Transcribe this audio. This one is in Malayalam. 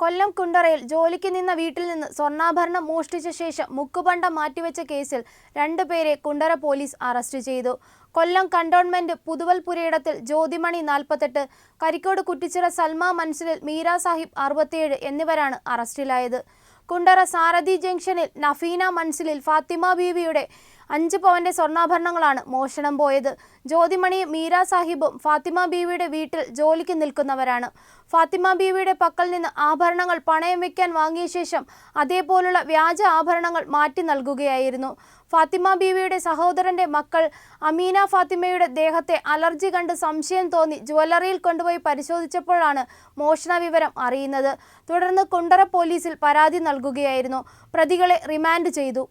കൊല്ലം കുണ്ടറയിൽ ജോലിക്ക് നിന്ന വീട്ടിൽ നിന്ന് സ്വർണാഭരണം മോഷ്ടിച്ച ശേഷം മുക്കുപണ്ടം മാറ്റിവെച്ച കേസിൽ രണ്ടുപേരെ കുണ്ടറ പോലീസ് അറസ്റ്റ് ചെയ്തു. കൊല്ലം കണ്ടോൺമെന്റ് പുതുവൽപുരയിടത്തിൽ ജ്യോതിമണി നാൽപ്പത്തെട്ട് കരിക്കോട് കുറ്റിച്ചിറ സൽമ മൻസിലിൽ മീര സാഹിബ് അറുപത്തിയേഴ് എന്നിവരാണ് അറസ്റ്റിലായത്. കുണ്ടറ സാരഥി ജംഗ്ഷനിൽ നഫീന മൻസിലിൽ ഫാത്തിമ ബീവിയുടെ അഞ്ച് പവന്റെ സ്വർണാഭരണങ്ങളാണ് മോഷണം പോയത്. ജ്യോതിമണി മീര സാഹിബും ഫാത്തിമ ബീവിയുടെ വീട്ടിൽ ജോലിക്ക് നിൽക്കുന്നവരാണ്. ഫാത്തിമ ബീവിയുടെ പക്കൽ നിന്ന് ആഭരണങ്ങൾ പണയം വെക്കാൻ വാങ്ങിയ ശേഷം അതേപോലുള്ള വ്യാജ ആഭരണങ്ങൾ മാറ്റി നൽകുകയായിരുന്നു. ഫാത്തിമ ബീവിയുടെ സഹോദരന്റെ മക്കൾ അമീന ഫാത്തിമയുടെ ദേഹത്തെ അലർജി കണ്ട് സംശയം തോന്നി ജ്വല്ലറിയിൽ കൊണ്ടുപോയി പരിശോധിച്ചപ്പോഴാണ് മോഷണ വിവരം അറിയുന്നത്. തുടർന്ന് കുണ്ടറ പോലീസിൽ പരാതി നൽകുകയായിരുന്നു. പ്രതികളെ റിമാൻഡ് ചെയ്തു.